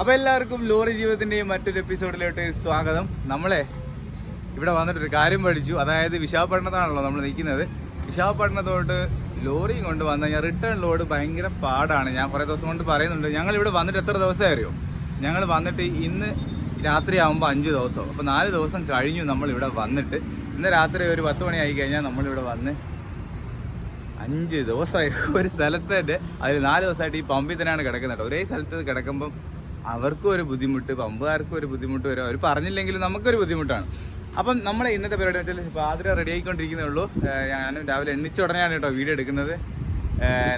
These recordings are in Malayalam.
അപ്പൊ എല്ലാവർക്കും ലോറി ജീവിതത്തിന്റെയും മറ്റൊരു എപ്പിസോഡിലോട്ട് സ്വാഗതം. നമ്മളെ ഇവിടെ വന്നിട്ടൊരു കാര്യം പഠിച്ചു. അതായത് വിശാഖപട്ടണത്താണല്ലോ നമ്മൾ നിൽക്കുന്നത്. വിശാഖപട്ടണത്തോട്ട് ലോറിയും കൊണ്ട് വന്നു കഴിഞ്ഞാൽ റിട്ടേൺ ലോഡ് ഭയങ്കര പാടാണ്. ഞാൻ കുറേ ദിവസം കൊണ്ട് പറയുന്നുണ്ട്. ഞങ്ങൾ ഇവിടെ വന്നിട്ട് എത്ര ദിവസമായി അറിയോ? ഞങ്ങൾ വന്നിട്ട് ഇന്ന് രാത്രി ആകുമ്പോൾ അഞ്ച് ദിവസം. അപ്പോൾ നാല് ദിവസം കഴിഞ്ഞു നമ്മൾ ഇവിടെ വന്നിട്ട്. ഇന്ന് രാത്രി ഒരു പത്ത് മണി ആയി കഴിഞ്ഞാൽ നമ്മളിവിടെ വന്ന് അഞ്ച് ദിവസമായി. ഒരു സ്ഥലത്ത് അതിൽ നാല് ദിവസമായിട്ട് ഈ പമ്പിൽ തന്നെയാണ് കിടക്കുന്നത്. ഒരേ സ്ഥലത്ത് കിടക്കുമ്പം അവർക്കും ഒരു ബുദ്ധിമുട്ട് പമ്പുകാർക്കും ഒരു ബുദ്ധിമുട്ട് വരും. അവർ പറഞ്ഞില്ലെങ്കിലും നമുക്കൊരു ബുദ്ധിമുട്ടാണ്. അപ്പം നമ്മുടെ ഇന്നത്തെ പരിപാടി വെച്ചാൽ ആദ്യം റെഡി ആയിക്കൊണ്ടിരിക്കുന്നേ ഉള്ളൂ. ഞാനും രാവിലെ എണ്ണിച്ച ഉടനെയാണ് കേട്ടോ വീഡിയോ എടുക്കുന്നത്.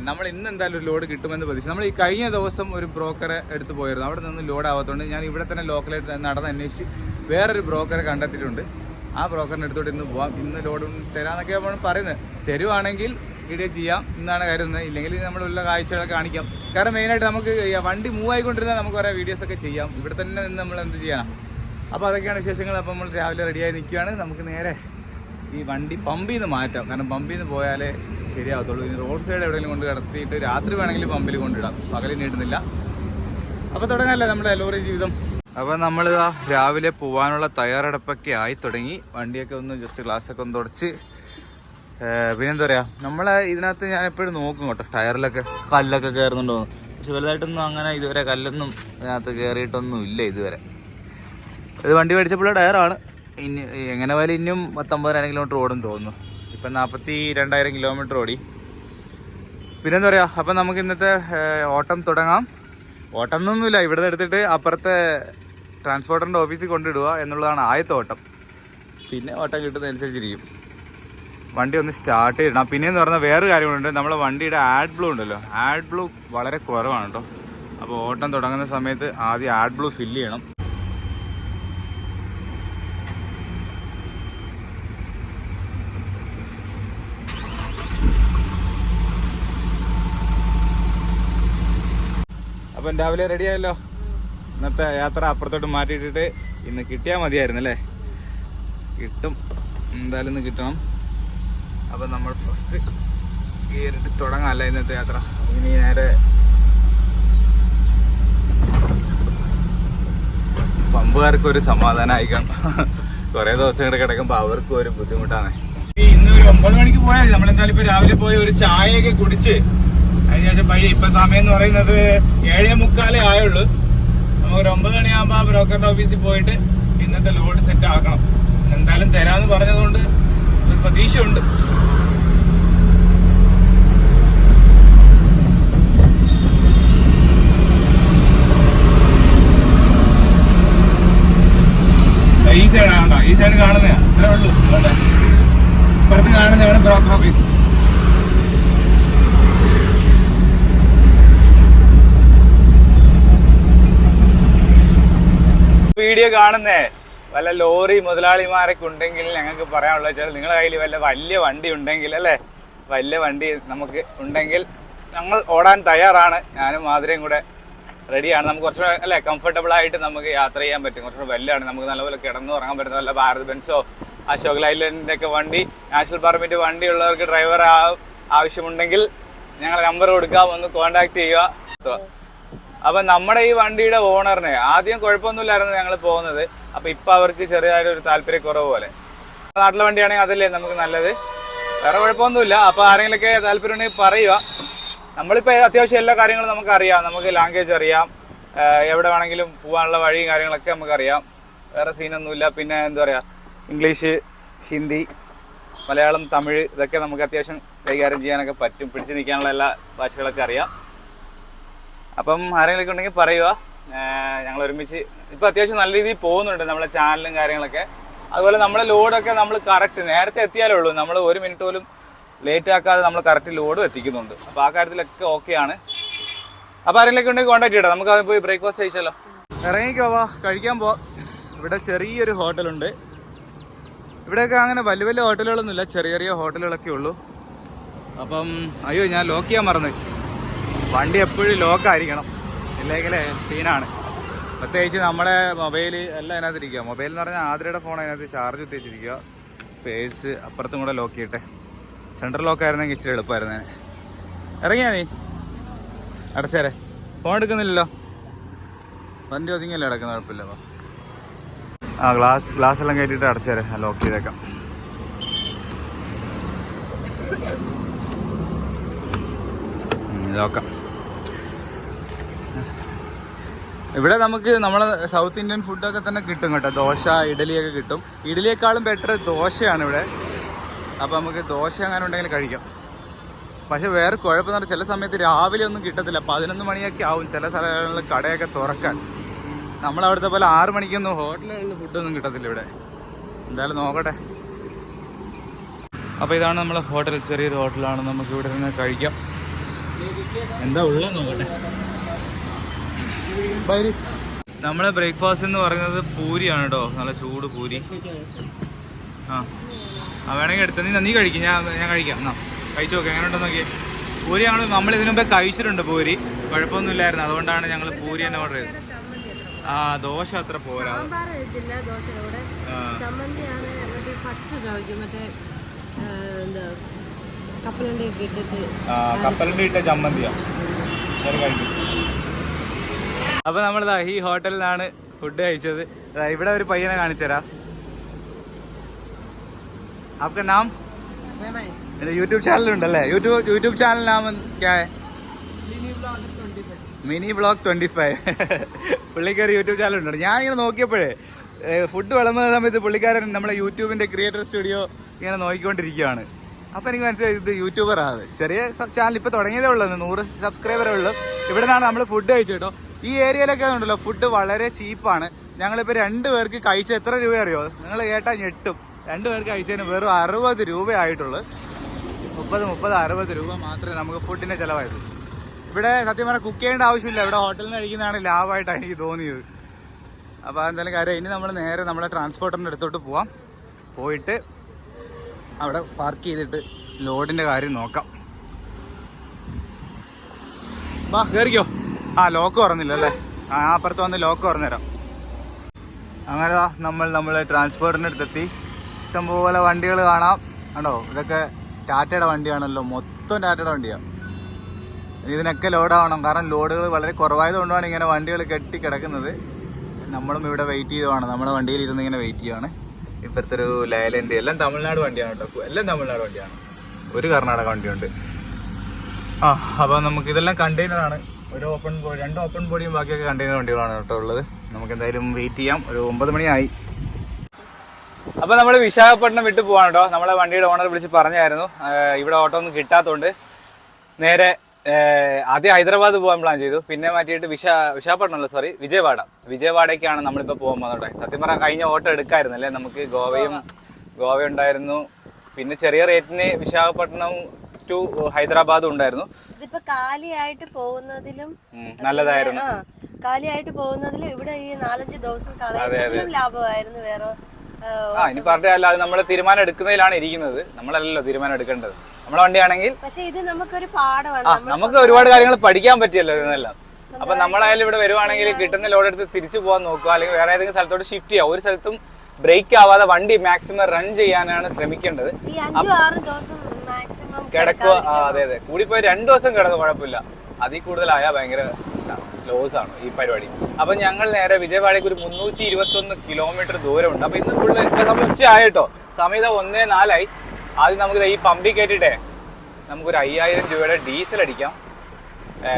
നമ്മൾ ഇന്ന് എന്തായാലും ഒരു ലോഡ് കിട്ടുമെന്ന് പ്രതീക്ഷിച്ചു. നമ്മൾ ഈ കഴിഞ്ഞ ദിവസം ഒരു ബ്രോക്കറെ എടുത്ത് പോയിരുന്നു. അവിടെ നിന്ന് ലോഡ് ആവാത്തതുകൊണ്ട് ഞാൻ ഇവിടെ തന്നെ ലോക്കലായിട്ട് നടന്ന് അന്വേഷിച്ച് വേറൊരു ബ്രോക്കറെ കണ്ടെത്തിയിട്ടുണ്ട്. ആ ബ്രോക്കറിന്റെ അടുത്തോട്ട് ഇന്ന് പോവാം. ഇന്ന് ലോഡ് തരാമെന്നൊക്കെ നമ്മൾ പറയുന്നത്. തരുവാണെങ്കിൽ വീഡിയോ ചെയ്യാം എന്നാണ് കരുതുന്നത്. ഇല്ലെങ്കിൽ നമ്മൾ ഉള്ള കാഴ്ചകളൊക്കെ കാണിക്കാം. കാരണം മെയിനായിട്ട് നമുക്ക് വണ്ടി മൂവ് ആയിക്കൊണ്ടിരുന്നാൽ നമുക്ക് കുറേ വീഡിയോസ് ഒക്കെ ചെയ്യാം. ഇവിടെ തന്നെ നിന്ന് നമ്മൾ എന്ത് ചെയ്യാനാണ് അപ്പോൾ അതൊക്കെയാണ് വിശേഷങ്ങൾ. അപ്പോൾ നമ്മൾ രാവിലെ റെഡിയായി നിൽക്കുകയാണ്. നമുക്ക് നേരെ ഈ വണ്ടി പമ്പിൽ നിന്ന് മാറ്റാം. കാരണം പമ്പിൽ നിന്ന് പോയാലേ ശരിയാവത്തുള്ളൂ. ഇനി റോഡ് സൈഡ് എവിടെയെങ്കിലും കൊണ്ട് കിടത്തിയിട്ട് രാത്രി വേണമെങ്കിൽ പമ്പിൽ കൊണ്ടിടാം. പകലിൽ നീട്ടുന്നില്ല അപ്പോൾ തുടങ്ങാനല്ലേ നമ്മുടെ ലോറി ജീവിതം? അപ്പോൾ നമ്മൾ രാവിലെ പോകാനുള്ള തയ്യാറെടുപ്പൊക്കെ ആയി തുടങ്ങി. വണ്ടിയൊക്കെ ഒന്ന് ജസ്റ്റ് ഗ്ലാസ്സൊക്കെ ഒന്ന് തുടച്ച് പിന്നെന്താ പറയുക നമ്മളെ ഇതിനകത്ത് ഞാൻ എപ്പോഴും നോക്കും കേട്ടോ. ടയറിലൊക്കെ കല്ലൊക്കെ കയറുന്നുണ്ടോ. പക്ഷെ വലുതായിട്ടൊന്നും അങ്ങനെ ഇതുവരെ കല്ലൊന്നും ഇതിനകത്ത് കയറിയിട്ടൊന്നും ഇല്ല ഇതുവരെ. ഇത് വണ്ടി മേടിച്ചപ്പോൾ ടയറാണ്. ഇനി എങ്ങനെ പോയാലും ഇനിയും പത്തൊമ്പതിനായിരം കിലോമീറ്റർ ഓടും തോന്നുന്നു. ഇപ്പം നാൽപ്പത്തി രണ്ടായിരം കിലോമീറ്റർ ഓടി. പിന്നെന്താ പറയുക അപ്പം നമുക്ക് ഇന്നത്തെ ഓട്ടം തുടങ്ങാം. ഓട്ടം എന്നൊന്നുമില്ല ഇവിടെ എടുത്തിട്ട് അപ്പുറത്തെ ട്രാൻസ്പോർട്ടറിന്റെ ഓഫീസിൽ കൊണ്ടിടുക എന്നുള്ളതാണ് ആദ്യത്തെ ഓട്ടം. പിന്നെ ഓട്ടം കിട്ടുന്നതനുസരിച്ചിരിക്കും. വണ്ടി ഒന്ന് സ്റ്റാർട്ട് ചെയ്യണം പിന്നെയെന്ന് പറഞ്ഞാൽ വേറൊരു കാര്യമുണ്ട് നമ്മളെ വണ്ടിയുടെ ആഡ് ബ്ലൂ ഉണ്ടല്ലോ. ആഡ് ബ്ലൂ വളരെ കുറവാണ് കേട്ടോ. അപ്പോൾ ഓട്ടം തുടങ്ങുന്ന സമയത്ത് ആദ്യം ആഡ് ബ്ലൂ ഫില്ല് ചെയ്യണം. അപ്പം രാവിലെ റെഡി ആയല്ലോ? ഇന്നത്തെ യാത്ര അപ്പുറത്തോട്ട് മാറ്റിയിട്ടിട്ട് ഇന്ന് കിട്ടിയാൽ മതിയായിരുന്നു അല്ലേ? കിട്ടും. എന്തായാലും ഇന്ന് കിട്ടണം. അപ്പം നമ്മൾ ഫസ്റ്റ് കയറിയിട്ട് തുടങ്ങാമല്ല ഇന്നത്തെ യാത്ര? ഇനി നേരെ പമ്പുകാർക്ക് ഒരു സമാധാനം ആയിക്കണം കുറേ ദിവസം ഇവിടെ കിടക്കുമ്പോൾ അവർക്കും ഒരു ബുദ്ധിമുട്ടാണ്. ഇന്ന് ഒരു ഒമ്പത് മണിക്ക് പോയാൽ നമ്മളെന്തായാലും ഇപ്പൊ രാവിലെ പോയി ഒരു ചായയൊക്കെ കുടിച്ച് അതിനുശേഷം പയ്യെ ഇപ്പൊ സമയം എന്ന് പറയുന്നത് ഏഴേ മുക്കാലേ ആയുള്ളൂ. നമുക്ക് ഒരു ഒമ്പത് മണിയാകുമ്പോൾ ബ്രോക്കറിന്റെ ഓഫീസിൽ പോയിട്ട് ഇന്നത്തെ ലോഡ് സെറ്റ് ആക്കണം. എന്തായാലും തരാന്ന് പറഞ്ഞതുകൊണ്ട് പ്രതീക്ഷയുണ്ട്. ഈ സൈഡാണ് ഈ സൈഡ് കാണുന്നതാ ഇത്രേ ഉള്ളൂ. ഇവിടെ. ഇപ്പുറത്ത് കാണുന്നതാണ് ബ്രോക്കർ ഓഫീസ് വീഡിയോ കാണുന്നേ. വല്ല ലോറി മുതലാളിമാരൊക്കെ ഉണ്ടെങ്കിൽ ഞങ്ങൾക്ക് പറയാനുള്ളത് വെച്ചാൽ നിങ്ങളുടെ കയ്യിൽ വല്ല വലിയ വണ്ടി ഉണ്ടെങ്കിൽ അല്ലേ? വലിയ വണ്ടി നമുക്ക് ഉണ്ടെങ്കിൽ ഞങ്ങൾ ഓടാൻ തയ്യാറാണ്. ഞാനും മാതിരയും കൂടെ റെഡിയാണ്. നമുക്ക് കുറച്ചുകൂടെ അല്ലേ കംഫർട്ടബിൾ ആയിട്ട് നമുക്ക് യാത്ര ചെയ്യാൻ പറ്റും. കുറച്ചുകൂടെ വലിയാണ് നമുക്ക് നല്ലപോലെ കിടന്നു ഉറങ്ങാൻ പറ്റുന്ന നല്ല ഭാരത് ബെൻസോ അശോക് ലൈലന്റെ ഒക്കെ വണ്ടി നാഷണൽ പെർമിറ്റ് വണ്ടി ഉള്ളവർക്ക് ഡ്രൈവർ ആവശ്യമുണ്ടെങ്കിൽ ഞങ്ങൾ നമ്പർ കൊടുക്കാം. ഒന്ന് കോൺടാക്ട് ചെയ്യുക. അപ്പൊ നമ്മുടെ ഈ വണ്ടിയുടെ ഓണറിന് ആദ്യം കുഴപ്പമൊന്നുമില്ലായിരുന്നു ഞങ്ങൾ പോകുന്നത്. അപ്പൊ ഇപ്പൊ അവർക്ക് ചെറിയതായിട്ട് ഒരു താല്പര്യക്കുറവ് പോലെ. നാട്ടിലെ വണ്ടിയാണെങ്കിൽ അതല്ലേ നമുക്ക് നല്ലത്. വേറെ കുഴപ്പമൊന്നുമില്ല. അപ്പോൾ ആരെങ്കിലുമൊക്കെ താല്പര്യം ഉണ്ടെങ്കിൽ പറയുക. നമ്മളിപ്പോ അത്യാവശ്യം എല്ലാ കാര്യങ്ങളും നമുക്ക് അറിയാം നമുക്ക് ലാംഗ്വേജ് അറിയാം. എവിടെ വേണമെങ്കിലും പോകാനുള്ള വഴിയും കാര്യങ്ങളൊക്കെ നമുക്കറിയാം. വേറെ സീനൊന്നുമില്ല പിന്നെ എന്താ പറയാ? ഇംഗ്ലീഷ് ഹിന്ദി മലയാളം തമിഴ് ഇതൊക്കെ നമുക്ക് അത്യാവശ്യം കൈകാര്യം ചെയ്യാനൊക്കെ പറ്റും. പിടിച്ചു നിൽക്കാനുള്ള എല്ലാ ഭാഷകളൊക്കെ അറിയാം. അപ്പം ആരെങ്കിലൊക്കെ ഉണ്ടെങ്കിൽ പറയുക. ഞങ്ങൾ ഒരുമിച്ച് ഇപ്പോൾ അത്യാവശ്യം നല്ല രീതിയിൽ പോകുന്നുണ്ട് നമ്മളെ ചാനലും കാര്യങ്ങളൊക്കെ. അതുപോലെ നമ്മളെ ലോഡൊക്കെ നമ്മൾ കറക്റ്റ് നേരത്തെ എത്തിയാലേ ഉള്ളൂ. നമ്മൾ ഒരു മിനിറ്റ് പോലും ലേറ്റ് ആക്കാതെ നമ്മൾ കറക്റ്റ് ലോഡും എത്തിക്കുന്നുണ്ട്. അപ്പോൾ ആ കാര്യത്തിലൊക്കെ ഓക്കെയാണ് അപ്പോൾ ആരെങ്കിലൊക്കെ ഉണ്ടെങ്കിൽ കോൺടാക്ട് ചെയ്യാം നമുക്ക് പോയി ബ്രേക്ക്ഫാസ്റ്റ് കഴിച്ചല്ലോ ഇറങ്ങിക്കോവാ കഴിക്കാൻ പോവാം ഇവിടെ ചെറിയൊരു ഹോട്ടലുണ്ട്. ഇവിടെയൊക്കെ അങ്ങനെ വലിയ വലിയ ഹോട്ടലുകളൊന്നുമില്ല. ചെറിയ ചെറിയ ഹോട്ടലുകളൊക്കെ ഉള്ളൂ. അപ്പം അയ്യോ ഞാൻ ലോക്ക് ചെയ്യാൻ മറന്നു. വണ്ടി എപ്പോഴും ലോക്കായിരിക്കണം ഇല്ലെങ്കിലേ സീനാണ് പ്രത്യേകിച്ച് നമ്മുടെ മൊബൈൽ എല്ലാം അതിനകത്ത് ഇരിക്കുക. മൊബൈൽ എന്ന് പറഞ്ഞാൽ ആതിരയുടെ ഫോൺ അതിനകത്ത് ചാർജ് കുത്തിവെച്ചിരിക്കുക. പേഴ്സ് അപ്പുറത്തും കൂടെ ലോക്ക് ചെയ്യട്ടെ. സെൻട്രൽ ലോക്ക് ആയിരുന്നെങ്കിൽ ഇച്ചിരി എളുപ്പമായിരുന്നേ. ഇറങ്ങിയാ നീ? അടച്ചേരെ. ഫോൺ എടുക്കുന്നില്ലല്ലോ. വണ്ടി ഒതുങ്ങിയല്ലേ അടക്കുന്ന കുഴപ്പമില്ല വാ. ആ ഗ്ലാസ് ഗ്ലാസ് എല്ലാം കയറ്റിയിട്ട് അടച്ചേരെ. ലോക്ക് ചെയ്തേക്കാം. നോക്കാം ഇവിടെ നമുക്ക് നമ്മളെ സൗത്ത് ഇന്ത്യൻ ഫുഡൊക്കെ തന്നെ കിട്ടും കേട്ടോ. ദോശ ഇഡലിയൊക്കെ കിട്ടും. ഇഡലിയേക്കാളും ബെറ്റർ ദോശയാണ് ഇവിടെ. അപ്പോൾ നമുക്ക് ദോശ അങ്ങനെ ഉണ്ടെങ്കിൽ കഴിക്കാം. പക്ഷെ വേറെ കുഴപ്പമെന്ന് പറഞ്ഞാൽ ചില സമയത്ത് രാവിലെ ഒന്നും കിട്ടത്തില്ല. പതിനൊന്ന് മണിയൊക്കെ ആവും ചില സ്ഥലങ്ങളിൽ കടയൊക്കെ തുറക്കാൻ. നമ്മളവിടുത്തെ പോലെ ആറ് മണിക്കൊന്നും ഹോട്ടലുകളിൽ ഫുഡൊന്നും കിട്ടത്തില്ല ഇവിടെ. എന്തായാലും നോക്കട്ടെ. അപ്പോൾ ഇതാണ് നമ്മളെ ഹോട്ടൽ. ചെറിയൊരു ഹോട്ടലാണ്. നമുക്ക് ഇവിടെ നിന്ന് കഴിക്കാം. എന്താ ഉള്ളത് നോക്കട്ടെ. ബൈരി. നമ്മളെ ബ്രേക്ക്ഫാസ്റ്റ് എന്ന് പറയുന്നത് പൂരിയാണ് കേട്ടോ നല്ല ചൂട് പൂരി. ആ. ആ വേണമെങ്കിൽ എടുത്ത. നീ നീ കഴിക്കും. ഞാൻ ഞാൻ കഴിക്കാം. എന്നാ കഴിച്ചു നോക്കാം. എങ്ങനെ ഉണ്ടെന്ന് നോക്കിയേ. പൂരി ഞങ്ങൾ നമ്മൾ ഇതിനു മുമ്പേ കഴിച്ചിട്ടുണ്ട് പൂരി. കുഴപ്പമൊന്നും ഇല്ലായിരുന്നു. അതുകൊണ്ടാണ് ഞങ്ങൾ പൂരി തന്നെ ഓർഡർ ചെയ്തത്. ആ ദോശ അത്ര പോരാ. കപ്പലണ്ടി ഇട്ട ചമ്മന്തിയാ. ശരി കഴിക്കും. അപ്പൊ നമ്മളിതാ ഈ ഹോട്ടലിൽ നിന്നാണ് ഫുഡ് കഴിച്ചത് ദാ ഇവിടെ ഒരു പയ്യനെ കാണിച്ചുതരാം आपका नाम मेरा यूट्यूब चैनल ഉണ്ടല്ലേ യൂട്യൂബ് യൂട്യൂബ് ചാനൽ നാം क्या है മിനി ബ്ലോഗ് ട്വന്റി ഫൈവ് പുള്ളിക്കാരി യൂട്യൂബ് ചാനൽ ഉണ്ട് ഞാൻ ഇങ്ങനെ നോക്കിയപ്പോഴേ ഫുഡ് വിളമ്പുന്ന സമയത്ത് പുള്ളിക്കാരൻ നമ്മളെ യൂട്യൂബിന്റെ ക്രിയേറ്റർ സ്റ്റുഡിയോ ഇങ്ങനെ നോക്കിക്കൊണ്ടിരിക്കുകയാണ് അപ്പൊ എനിക്ക് മനസ്സിലായി ഇത് യൂട്യൂബർ ആണ് ചെറിയ ചാനൽ ഇപ്പൊ തുടങ്ങിയതേ ഉള്ളൂ നൂറ് സബ്സ്ക്രൈബറേ ഉള്ളൂ ഇവിടെ നിന്നാണ് നമ്മൾ ഫുഡ് കഴിച്ചു കേട്ടോ ഈ ഏരിയയിലൊക്കെ ഉണ്ടല്ലോ ഫുഡ് വളരെ ചീപ്പാണ് ഞങ്ങളിപ്പോൾ രണ്ടു പേർക്ക് കഴിച്ച എത്ര രൂപ അറിയോ നിങ്ങൾ കേട്ടാൽ ഞെട്ടും. രണ്ടു പേർക്ക് കഴിച്ചതിന് വെറും അറുപത് രൂപയായിട്ടുള്ളൂ മുപ്പത് മുപ്പത് അറുപത് രൂപ മാത്രമേ നമുക്ക് ഫുഡിന്റെ ചിലവായിട്ടുള്ളൂ. ഇവിടെ സത്യം പറഞ്ഞാൽ കുക്ക് ചെയ്യേണ്ട ആവശ്യമില്ല. ഇവിടെ ഹോട്ടലിൽ നിന്ന് കഴിക്കുന്നതാണ് ലാഭമായിട്ടാണ് എനിക്ക് തോന്നിയത്. അപ്പോൾ എന്തായാലും കാര്യം ഇനി നമ്മൾ നേരെ നമ്മുടെ ട്രാൻസ്പോർട്ടറിന്റെ അടുത്തോട്ട് പോവാം. പോയിട്ട് അവിടെ പാർക്ക് ചെയ്തിട്ട് ലോഡിന്റെ കാര്യം നോക്കാം. വാ കയറിക്കോ ആ ലോക്ക് തുറന്നില്ല അല്ലേ? ആ അപ്പുറത്ത് വന്ന് ലോക്ക് തുറന്നുതരാം അങ്ങനെ നമ്മൾ നമ്മൾ ട്രാൻസ്പോർട്ടിന്റെ അടുത്തെത്തി. ഇഷ്ടംപോലെ വണ്ടികൾ കാണാം. കണ്ടോ? ഇതൊക്കെ ടാറ്റയുടെ വണ്ടിയാണല്ലോ. മൊത്തം ടാറ്റയുടെ വണ്ടിയാണ് ഇതിനൊക്കെ ലോഡാവണം കാരണം ലോഡുകൾ വളരെ കുറവായതുകൊണ്ടാണ് ഇങ്ങനെ വണ്ടികൾ കെട്ടി കിടക്കുന്നത്. നമ്മളും ഇവിടെ വെയിറ്റ് ചെയ്തതാണ്. നമ്മുടെ വണ്ടിയിൽ ഇരുന്ന് ഇങ്ങനെ വെയിറ്റ് ചെയ്യുവാണ് ഇപ്പോഴത്തെ ഒരു ലയലന്റെ എല്ലാം തമിഴ്നാട് വണ്ടിയാണ് കേട്ടോ. എല്ലാം തമിഴ്നാട് വണ്ടിയാണ്. ഒരു കർണാടക വണ്ടിയുണ്ട്. ആ അപ്പോൾ നമുക്ക് ഇതെല്ലാം കണ്ടെയ്നറാണ് ഒരു ഓപ്പൺ ബോഡി രണ്ട് ഓപ്പൺ ബോഡിയും ബാക്കിയൊക്കെ കണ്ടെയ്നർ വണ്ടികളാണ് കേട്ടോ ഉള്ളത്. നമുക്ക് എന്തായാലും വെയിറ്റ് ചെയ്യാം. ഒരു ഒമ്പത് മണിയായി. അപ്പൊ നമ്മൾ വിശാഖപട്ടണം വിട്ടു പോവാണ് കേട്ടോ. നമ്മളെ വണ്ടിയുടെ ഓണർ വിളിച്ച് പറഞ്ഞായിരുന്നു. ഇവിടെ ഓട്ടോ ഒന്നും കിട്ടാത്തതുകൊണ്ട് നേരെ ആദ്യം ഹൈദരാബാദ് പോകാൻ പ്ലാൻ ചെയ്തു. പിന്നെ മാറ്റിയിട്ട് വിശാ വിശാഖപട്ടണം അല്ല സോറി വിജയവാഡ. വിജയവാഡയ്ക്കാണ് നമ്മളിപ്പോൾ പോകാൻ പോകുന്നത് സത്യം പറഞ്ഞാൽ കഴിഞ്ഞ ഓട്ടോ എടുക്കായിരുന്നു അല്ലേ? നമുക്ക് ഗോവയും ഗോവ ഉണ്ടായിരുന്നു പിന്നെ ചെറിയ റേറ്റിന് വിശാഖപട്ടണം ടു ഹൈദരാബാദും ഉണ്ടായിരുന്നു. ഇതിപ്പോ കാലിയായിട്ട് പോകുന്നതിലും നല്ലതായിരുന്നു. കാലിയായിട്ട് പോകുന്നതിലും ഇവിടെ ഈ നാലഞ്ച് ദിവസം കളയുന്നതിലും ലാഭമായിരുന്നു വേറെ ആ, ഇനി പറഞ്ഞല്ല അത് നമ്മൾ തീരുമാനം എടുക്കുന്നതിലാണ് ഇരിക്കുന്നത്. നമ്മളല്ലല്ലോ തീരുമാനം എടുക്കേണ്ടത്. നമ്മളെ വണ്ടിയാണെങ്കിൽ പക്ഷേ ഇത് നമുക്കൊരു പാഠമാണ്. നമുക്ക് ഒരുപാട് കാര്യങ്ങൾ പഠിക്കാൻ പറ്റിയല്ലോ ഇതെല്ലാം അപ്പൊ നമ്മളായാലും ഇവിടെ വരുവാണെങ്കിൽ കിട്ടുന്ന ലോഡ് എടുത്ത് തിരിച്ചു പോകാൻ നോക്കുക അല്ലെങ്കിൽ വേറെ ഏതെങ്കിലും സ്ഥലത്തോട്ട് ഷിഫ്റ്റ് ചെയ്യുക ഒരു സ്ഥലത്തും ബ്രേക്ക് ആവാതെ വണ്ടി മാക്സിമം റൺ ചെയ്യാനാണ് ശ്രമിക്കേണ്ടത്. കിടക്കുക. അതെ അതെ. കൂടിപ്പോയി രണ്ടു ദിവസം കിടന്നു കുഴപ്പമില്ല. അതിൽ കൂടുതലായാൽ ഭയങ്കര ലോസ് ആണ് ഈ പരിപാടി. അപ്പൊ ഞങ്ങൾ നേരെ വിജയവാഡയ്ക്ക് ഒരു മുന്നൂറ്റി ഇരുപത്തി ഒന്ന് കിലോമീറ്റർ ദൂരമുണ്ട്. അപ്പൊ ഇന്ന് ഫുള്ള് ഇപ്പൊ സമയം ഉച്ചയായിട്ടോ? സമയത ഒന്നേ നാലായി. ആദ്യം നമുക്ക് ഈ പമ്പിൽ കയറ്റിട്ടേ നമുക്കൊരു അയ്യായിരം രൂപയുടെ ഡീസൽ അടിക്കാം.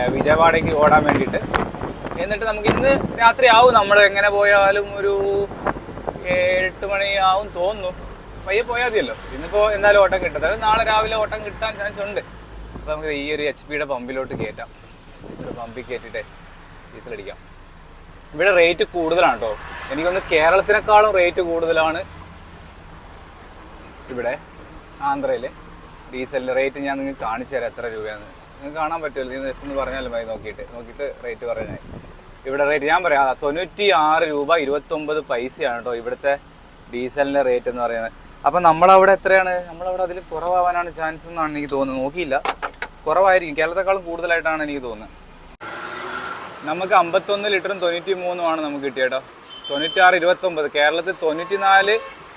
വിജയവാഡയ്ക്ക് ഓടാൻ വേണ്ടിയിട്ട്. എന്നിട്ട് നമുക്ക് ഇന്ന് രാത്രി ആവും നമ്മൾ എങ്ങനെ പോയാലും ഒരു എട്ട് മണിയാവും തോന്നുന്നു. പയ്യെ പോയാൽ മതിയല്ലോ ഇന്നിപ്പോൾ എന്തായാലും ഓട്ടം കിട്ടും. അതായത് നാളെ രാവിലെ ഓട്ടം കിട്ടാൻ ചാൻസ് ഉണ്ട്. അപ്പോൾ നമുക്ക് ഈ ഒരു എച്ച് പിയുടെ പമ്പിലോട്ട് കയറ്റാം എച്ച് പിയുടെ പമ്പിൽ കയറ്റിയിട്ട് ഡീസൽ അടിക്കാം. ഇവിടെ റേറ്റ് കൂടുതലാണ് കേട്ടോ എനിക്കൊന്ന് കേരളത്തിനേക്കാളും റേറ്റ് കൂടുതലാണ് ഇവിടെ ആന്ധ്രയിൽ ഡീസലിന്റെ റേറ്റ് ഞാൻ നിങ്ങൾക്ക് കാണിച്ചു തരാം എത്ര രൂപയാണ് നിങ്ങൾക്ക് കാണാൻ പറ്റുമല്ലോ. നീ ജസ്റ്റ് ഒന്ന് പറഞ്ഞാലും മതി. നോക്കിയിട്ട്. നോക്കിയിട്ട് റേറ്റ് പറഞ്ഞാൽ ഇവിടെ റേറ്റ് ഞാൻ പറയാം. തൊണ്ണൂറ്റി ആറ് രൂപ ഇരുപത്തൊമ്പത് പൈസയാണ് കേട്ടോ ഇവിടുത്തെ ഡീസലിന്റെ റേറ്റ് എന്ന് പറയുന്നത്. അപ്പം നമ്മളവിടെ എത്രയാണ്? നമ്മളവിടെ അതിൽ കുറവാവാനാണ് ചാൻസ് എന്നാണ് എനിക്ക് തോന്നുന്നത്. നോക്കിയില്ല. കുറവായിരിക്കും. കേരളത്തെക്കാളും കൂടുതലായിട്ടാണ് എനിക്ക് തോന്നുന്നത്. നമുക്ക് അമ്പത്തൊന്ന് ലിറ്ററും തൊണ്ണൂറ്റി മൂന്നുമാണ് നമുക്ക് കിട്ടിയ കിട്ടിയേട്ടോ തൊണ്ണൂറ്റാറ് ഇരുപത്തൊമ്പത്. കേരളത്തിൽ തൊണ്ണൂറ്റി നാല്